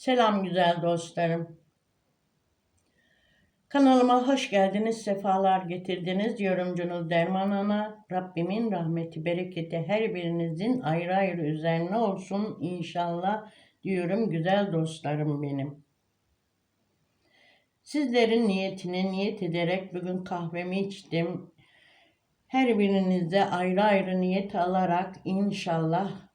Selam güzel dostlarım. Kanalıma hoş geldiniz, sefalar getirdiniz. Yorumcunuz Derman Ana. Rabbimin rahmeti, bereketi her birinizin ayrı ayrı üzerine olsun inşallah diyorum güzel dostlarım benim. Sizlerin niyetine niyet ederek bugün kahvemi içtim. Her birinize ayrı ayrı niyet alarak inşallah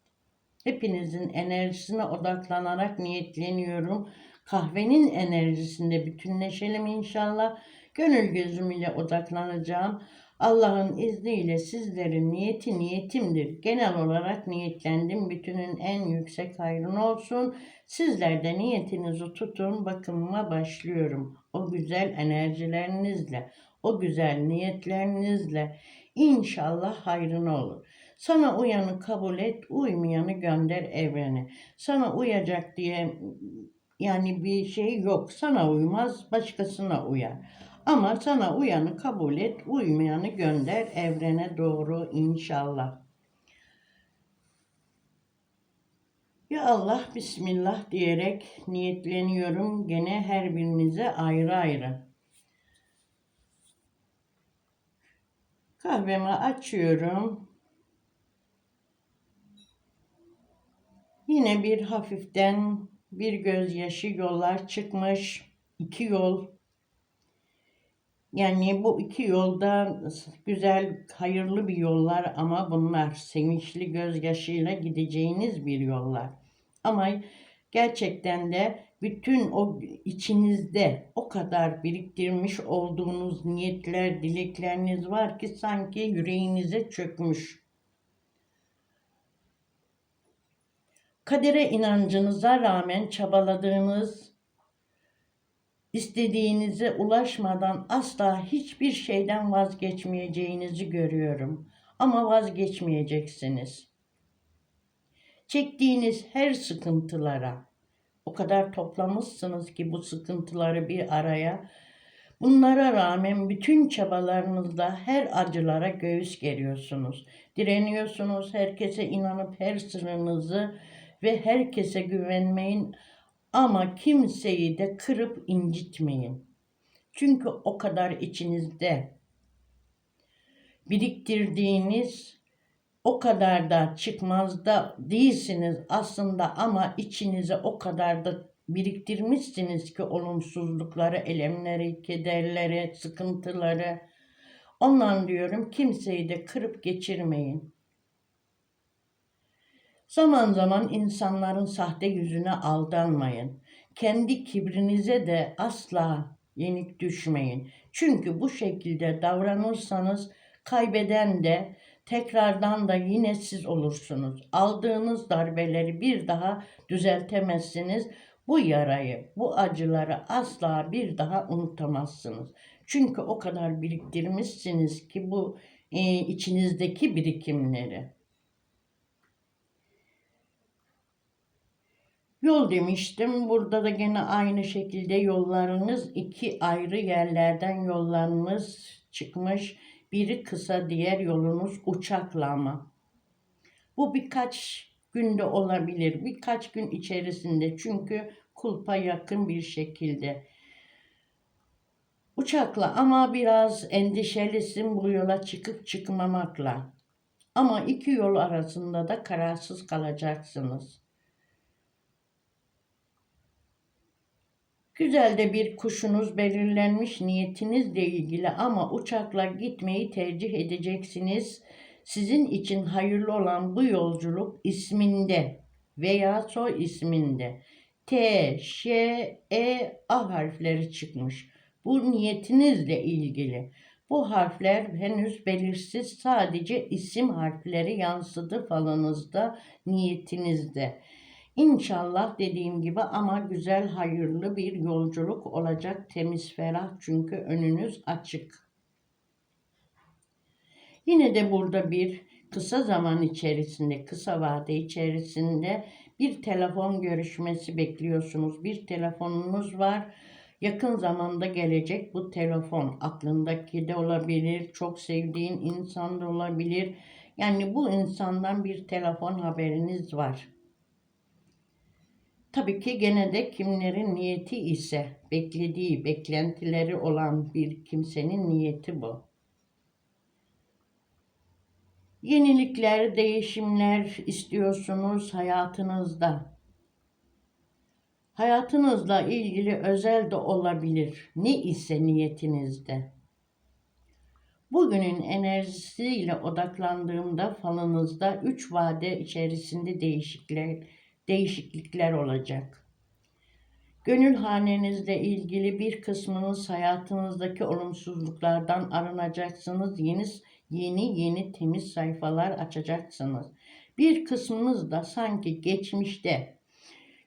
hepinizin enerjisine odaklanarak niyetleniyorum. Kahvenin enerjisinde bütünleşelim inşallah. Gönül gözümüyle odaklanacağım. Allah'ın izniyle sizlerin niyeti niyetimdir. Genel olarak niyetlendim. Bütünün en yüksek hayrını olsun. Sizler de niyetinizi tutun. Bakımıma başlıyorum. O güzel enerjilerinizle, o güzel niyetlerinizle inşallah hayrını olur. Sana uyanı kabul et, uymayanı gönder evrene. Sana uyacak diye yani bir şey yok. Sana uymaz, başkasına uyar. Ama sana uyanı kabul et, uymayanı gönder evrene doğru inşallah. Ya Allah Bismillah diyerek niyetleniyorum gene her birinize ayrı ayrı. Kahvemi açıyorum. Yine bir hafiften bir gözyaşı yollar çıkmış. iki yol. Yani bu iki yolda güzel, hayırlı bir yollar ama bunlar sevinçli gözyaşıyla gideceğiniz bir yollar. Ama gerçekten de bütün o içinizde o kadar biriktirmiş olduğunuz niyetler, dilekleriniz var ki sanki yüreğinize çökmüş. Kadere inancınıza rağmen çabaladığınız, istediğinize ulaşmadan asla hiçbir şeyden vazgeçmeyeceğinizi görüyorum. Ama vazgeçmeyeceksiniz. Çektiğiniz her sıkıntılara o kadar toplamışsınız ki bu sıkıntıları bir araya. Bunlara rağmen bütün çabalarınızla her acılara göğüs geriyorsunuz. Direniyorsunuz, herkese inanıp her sırrınızı ve herkese güvenmeyin ama kimseyi de kırıp incitmeyin. Çünkü o kadar içinizde biriktirdiğiniz o kadar da çıkmazda değilsiniz aslında ama içinize o kadar da biriktirmişsiniz ki olumsuzlukları, elemleri, kederleri, sıkıntıları. Ondan diyorum kimseyi de kırıp geçirmeyin. Zaman zaman insanların sahte yüzüne aldanmayın. Kendi kibrinize de asla yenik düşmeyin. Çünkü bu şekilde davranırsanız kaybeden de tekrardan da yine siz olursunuz. Aldığınız darbeleri bir daha düzeltemezsiniz. Bu yarayı, bu acıları asla bir daha unutamazsınız. Çünkü o kadar biriktirmişsiniz ki bu e, içinizdeki birikimleri. Yol demiştim. Burada da gene aynı şekilde yollarınız iki ayrı yerlerden yollarınız çıkmış. Biri kısa, diğer yolunuz uçakla ama. Bu birkaç günde olabilir. Birkaç gün içerisinde çünkü kulpa yakın bir şekilde. Uçakla ama biraz endişelisin bu yola çıkıp çıkmamakla. Ama iki yol arasında da kararsız kalacaksınız. Güzel de bir kuşunuz belirlenmiş niyetinizle ilgili ama uçakla gitmeyi tercih edeceksiniz. Sizin için hayırlı olan bu yolculuk isminde veya soy isminde T, Ş, E, A harfleri çıkmış. Bu niyetinizle ilgili. Bu harfler henüz belirsiz sadece isim harfleri yansıdı falınızda, niyetinizde. İnşallah dediğim gibi ama güzel hayırlı bir yolculuk olacak temiz ferah çünkü önünüz açık. Yine de burada bir kısa zaman içerisinde, kısa vade içerisinde bir telefon görüşmesi bekliyorsunuz. Bir telefonunuz var. Yakın zamanda gelecek bu telefon. Aklındaki de olabilir, çok sevdiğin insan da olabilir. Yani bu insandan bir telefon haberiniz var Tabii ki gene de kimlerin niyeti ise beklediği, beklentileri olan bir kimsenin niyeti bu. Yenilikler, değişimler istiyorsunuz hayatınızda. Hayatınızla ilgili özel de olabilir. Ne ise niyetinizde. Bugünün enerjisiyle odaklandığımda falınızda 3 vade içerisinde değişiklikler, değişiklikler olacak. Gönül hanenizle ilgili bir kısmınız hayatınızdaki olumsuzluklardan arınacaksınız. Yeni yeni yeni temiz sayfalar açacaksınız. Bir kısmınız da sanki geçmişte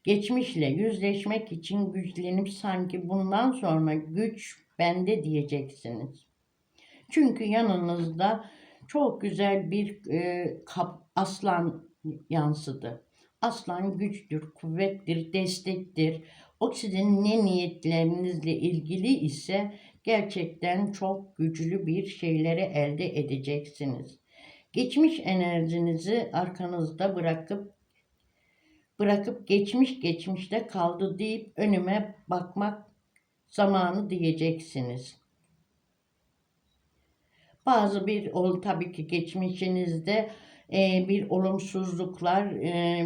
geçmişle yüzleşmek için güçlenip sanki bundan sonra güç bende diyeceksiniz. Çünkü yanınızda çok güzel bir e, kap, aslan yansıdı. Aslan güçtür, kuvvettir, destektir. O sizin ne niyetlerinizle ilgili ise gerçekten çok güçlü bir şeyleri elde edeceksiniz. Geçmiş enerjinizi arkanızda bırakıp bırakıp geçmiş geçmişte kaldı deyip önüme bakmak zamanı diyeceksiniz. Bazı bir ol tabii ki geçmişinizde e, bir olumsuzluklar, e,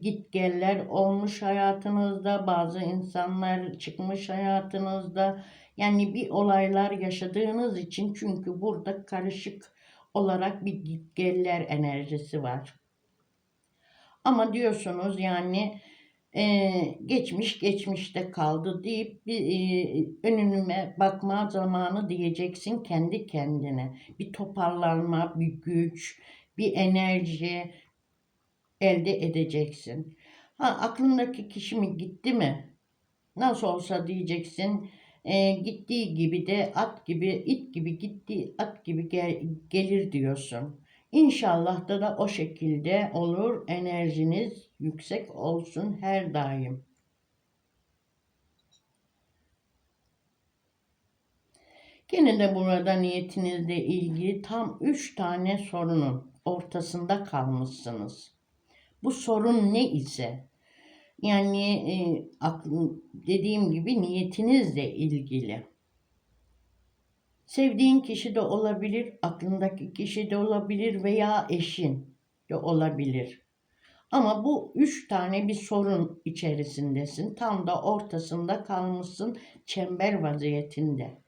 git geller olmuş hayatınızda, bazı insanlar çıkmış hayatınızda. Yani bir olaylar yaşadığınız için çünkü burada karışık olarak bir git geller enerjisi var. Ama diyorsunuz yani e, geçmiş geçmişte kaldı deyip bir e, önüme bakma zamanı diyeceksin kendi kendine. Bir toparlanma, bir güç, bir enerji elde edeceksin. Ha aklındaki kişi mi gitti mi? Nasıl olsa diyeceksin. E, gittiği gibi de at gibi, it gibi gitti, at gibi gel, gelir diyorsun. İnşallah da da o şekilde olur. Enerjiniz yüksek olsun her daim. Gene de burada niyetinizle ilgili tam üç tane sorunun ortasında kalmışsınız. Bu sorun ne ise yani e, aklım, dediğim gibi niyetinizle ilgili. Sevdiğin kişi de olabilir, aklındaki kişi de olabilir veya eşin de olabilir. Ama bu üç tane bir sorun içerisindesin. Tam da ortasında kalmışsın çember vaziyetinde.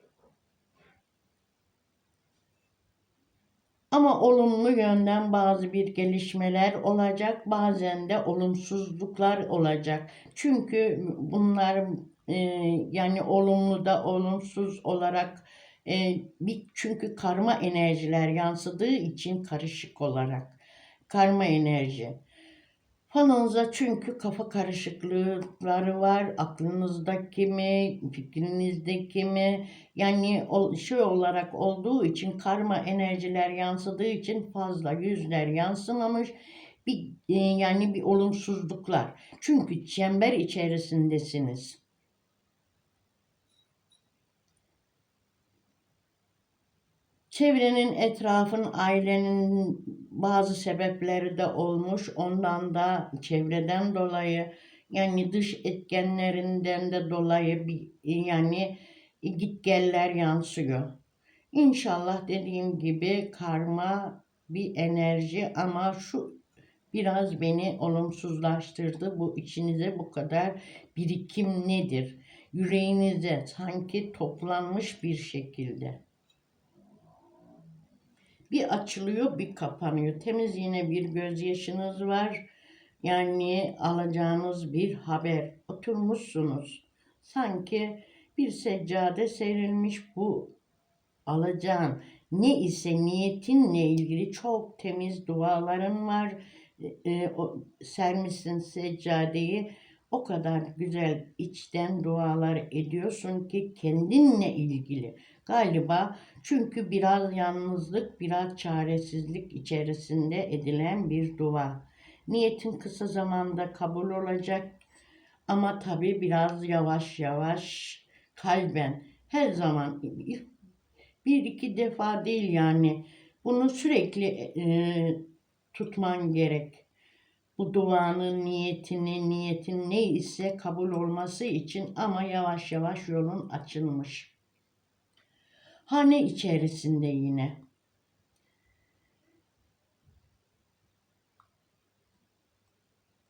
Ama olumlu yönden bazı bir gelişmeler olacak, bazen de olumsuzluklar olacak. Çünkü bunlar e, yani olumlu da olumsuz olarak e, bir çünkü karma enerjiler yansıdığı için karışık olarak karma enerji. Falınıza çünkü kafa karışıklıkları var. Aklınızdaki mi, fikrinizdeki mi? Yani şey olarak olduğu için karma enerjiler yansıdığı için fazla yüzler yansımamış. Bir, e, yani bir olumsuzluklar. Çünkü çember içerisindesiniz. Çevrenin, etrafın, ailenin bazı sebepleri de olmuş. Ondan da çevreden dolayı yani dış etkenlerinden de dolayı bir yani gitgeller yansıyor. İnşallah dediğim gibi karma bir enerji ama şu biraz beni olumsuzlaştırdı. Bu içinize bu kadar birikim nedir? Yüreğinize sanki toplanmış bir şekilde bir açılıyor bir kapanıyor. Temiz yine bir gözyaşınız var. Yani alacağınız bir haber. Oturmuşsunuz. Sanki bir seccade serilmiş bu alacağın ne ise niyetinle ilgili çok temiz duaların var. E, o, sermişsin seccadeyi o kadar güzel içten dualar ediyorsun ki kendinle ilgili. Galiba çünkü biraz yalnızlık, biraz çaresizlik içerisinde edilen bir dua. Niyetin kısa zamanda kabul olacak ama tabii biraz yavaş yavaş kalben her zaman bir iki defa değil yani bunu sürekli e, tutman gerek. bu duanın niyetini, niyetin ne ise kabul olması için ama yavaş yavaş yolun açılmış. Hane içerisinde yine.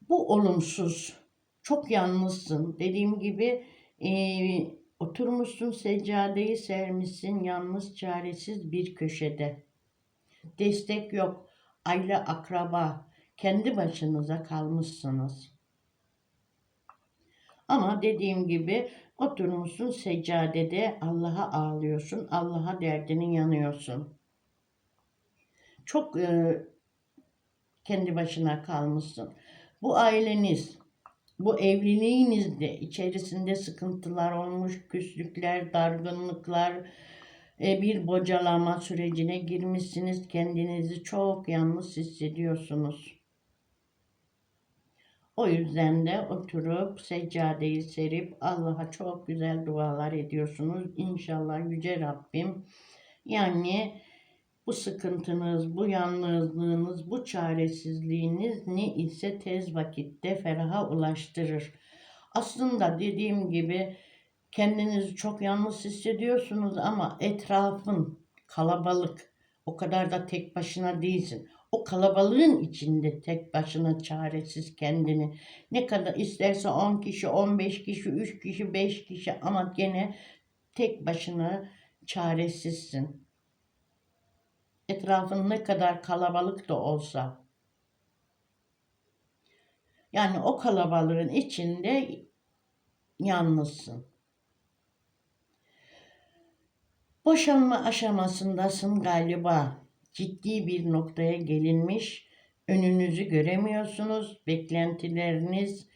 Bu olumsuz. Çok yalnızsın. Dediğim gibi e, oturmuşsun seccadeyi sermişsin yalnız çaresiz bir köşede. Destek yok. Aile akraba. Kendi başınıza kalmışsınız. Ama dediğim gibi oturmuşsun seccadede Allah'a ağlıyorsun. Allah'a derdinin yanıyorsun. Çok e, kendi başına kalmışsın. Bu aileniz, bu evliliğinizde içerisinde sıkıntılar olmuş, küslükler, dargınlıklar, e, bir bocalama sürecine girmişsiniz. Kendinizi çok yalnız hissediyorsunuz. O yüzden de oturup seccadeyi serip Allah'a çok güzel dualar ediyorsunuz. İnşallah Yüce Rabbim yani bu sıkıntınız, bu yalnızlığınız, bu çaresizliğiniz ne ise tez vakitte feraha ulaştırır. Aslında dediğim gibi kendinizi çok yalnız hissediyorsunuz ama etrafın kalabalık. O kadar da tek başına değilsin. O kalabalığın içinde tek başına çaresiz kendini. Ne kadar isterse 10 kişi, 15 kişi, 3 kişi, 5 kişi ama gene tek başına çaresizsin. Etrafın ne kadar kalabalık da olsa. Yani o kalabalığın içinde yalnızsın. Boşanma aşamasındasın galiba. Ciddi bir noktaya gelinmiş. Önünüzü göremiyorsunuz. Beklentileriniz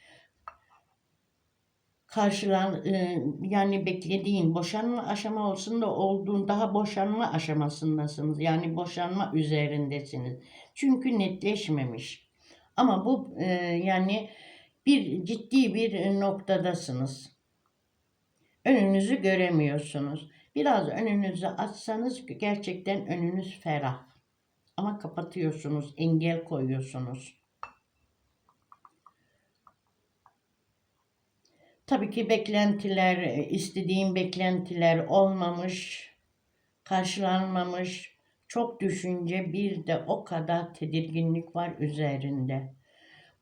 karşılan e, yani beklediğin boşanma aşama olsun da olduğun daha boşanma aşamasındasınız. Yani boşanma üzerindesiniz. Çünkü netleşmemiş. Ama bu e, yani bir ciddi bir noktadasınız. Önünüzü göremiyorsunuz. Biraz önünüzü açsanız gerçekten önünüz ferah. Ama kapatıyorsunuz, engel koyuyorsunuz. Tabii ki beklentiler, istediğim beklentiler olmamış, karşılanmamış. Çok düşünce bir de o kadar tedirginlik var üzerinde.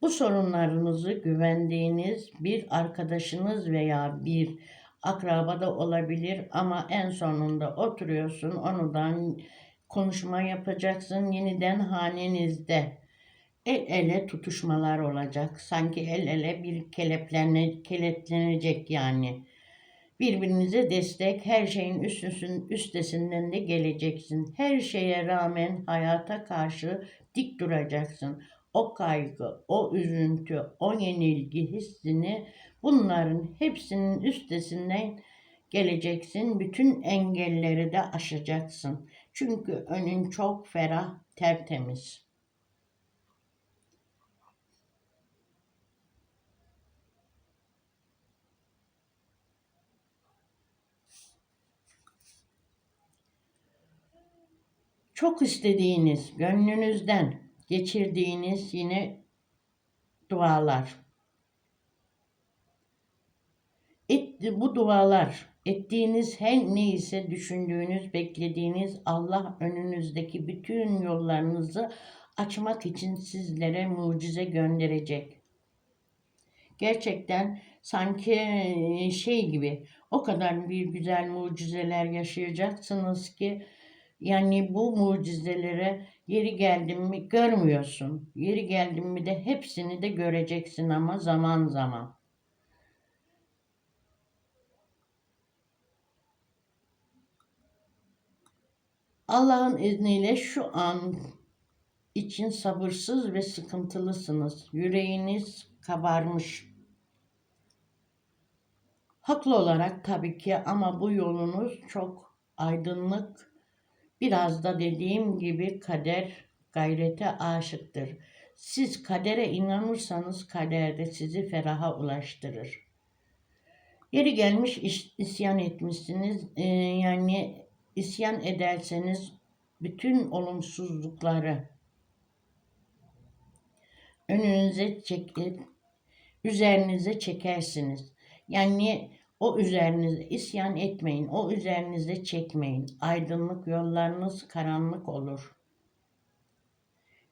Bu sorunlarınızı güvendiğiniz bir arkadaşınız veya bir akraba da olabilir ama en sonunda oturuyorsun onudan konuşma yapacaksın yeniden hanenizde el ele tutuşmalar olacak. Sanki el ele bir keleplenecek keleplenecek yani. Birbirinize destek, her şeyin üstüsün, üstesinden de geleceksin. Her şeye rağmen hayata karşı dik duracaksın. O kaygı, o üzüntü, o yenilgi hissini bunların hepsinin üstesinden geleceksin. Bütün engelleri de aşacaksın. Çünkü önün çok ferah, tertemiz. Çok istediğiniz, gönlünüzden geçirdiğiniz yine dualar. Et, bu dualar ettiğiniz her neyse düşündüğünüz, beklediğiniz Allah önünüzdeki bütün yollarınızı açmak için sizlere mucize gönderecek. Gerçekten sanki şey gibi o kadar bir güzel mucizeler yaşayacaksınız ki yani bu mucizelere yeri geldim mi görmüyorsun. Yeri geldim mi de hepsini de göreceksin ama zaman zaman. Allah'ın izniyle şu an için sabırsız ve sıkıntılısınız. Yüreğiniz kabarmış. Haklı olarak tabii ki ama bu yolunuz çok aydınlık. Biraz da dediğim gibi kader gayrete aşıktır. Siz kadere inanırsanız kader de sizi feraha ulaştırır. Yeri gelmiş iş, isyan etmişsiniz. Ee, yani isyan ederseniz bütün olumsuzlukları önünüze çekip üzerinize çekersiniz. Yani o üzerinize isyan etmeyin. O üzerinize çekmeyin. Aydınlık yollarınız karanlık olur.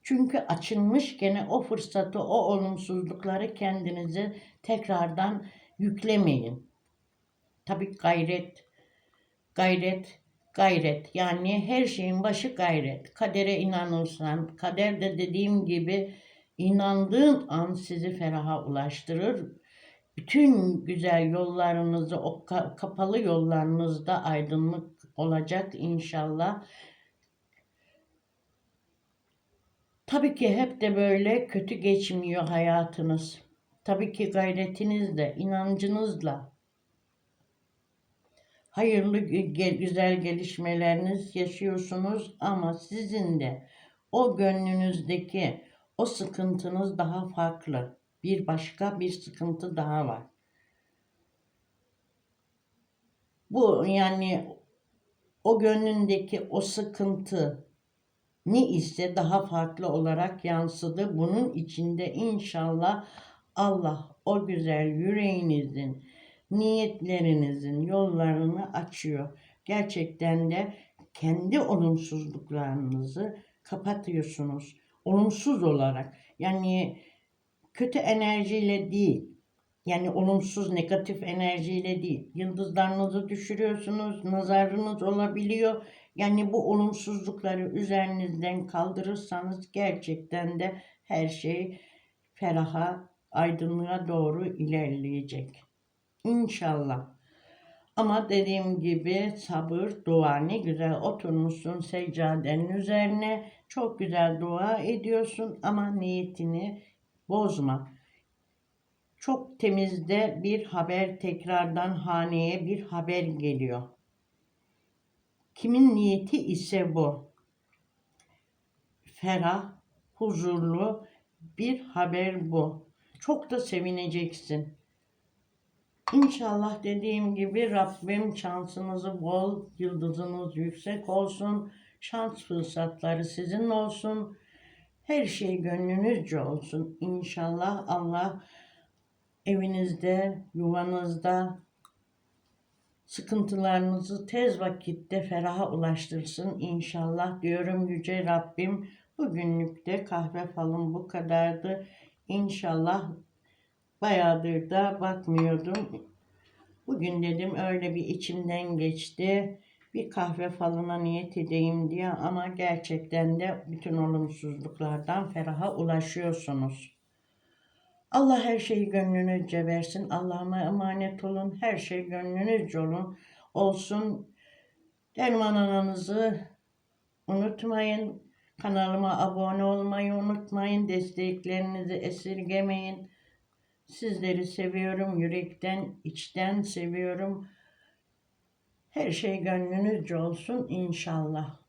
Çünkü açılmış gene o fırsatı, o olumsuzlukları kendinize tekrardan yüklemeyin. Tabii gayret, gayret, gayret. Yani her şeyin başı gayret. Kadere inanırsan, kader de dediğim gibi inandığın an sizi feraha ulaştırır. Bütün güzel yollarınızı, o ka- kapalı yollarınızda aydınlık olacak inşallah. Tabii ki hep de böyle kötü geçmiyor hayatınız. Tabii ki gayretinizle, inancınızla hayırlı güzel gelişmeleriniz yaşıyorsunuz ama sizin de o gönlünüzdeki o sıkıntınız daha farklı. Bir başka bir sıkıntı daha var. Bu yani o gönlündeki o sıkıntı ne ise daha farklı olarak yansıdı. Bunun içinde inşallah Allah o güzel yüreğinizin, niyetlerinizin yollarını açıyor. Gerçekten de kendi olumsuzluklarınızı kapatıyorsunuz. Olumsuz olarak. Yani kötü enerjiyle değil. Yani olumsuz, negatif enerjiyle değil. Yıldızlarınızı düşürüyorsunuz, nazarınız olabiliyor. Yani bu olumsuzlukları üzerinizden kaldırırsanız gerçekten de her şey feraha, aydınlığa doğru ilerleyecek. İnşallah. Ama dediğim gibi sabır, dua ne güzel oturmuşsun seccadenin üzerine. Çok güzel dua ediyorsun ama niyetini bozma. Çok temizde bir haber tekrardan haneye bir haber geliyor. Kimin niyeti ise bu. Ferah, huzurlu bir haber bu. Çok da sevineceksin. İnşallah dediğim gibi Rabbim şansınızı bol, yıldızınız yüksek olsun. Şans fırsatları sizin olsun. Her şey gönlünüzce olsun. İnşallah Allah evinizde, yuvanızda sıkıntılarınızı tez vakitte feraha ulaştırsın inşallah diyorum yüce Rabbim. Bugünlük de kahve falım bu kadardı. İnşallah bayağıdır da bakmıyordum. Bugün dedim öyle bir içimden geçti. Bir kahve falına niyet edeyim diye ama gerçekten de bütün olumsuzluklardan feraha ulaşıyorsunuz. Allah her şeyi gönlünüzce versin. Allah'ıma emanet olun. Her şey gönlünüzce olun. Olsun. Derman ananızı unutmayın. Kanalıma abone olmayı unutmayın. Desteklerinizi esirgemeyin. Sizleri seviyorum. Yürekten, içten seviyorum. Her şey gönlünüzce olsun inşallah.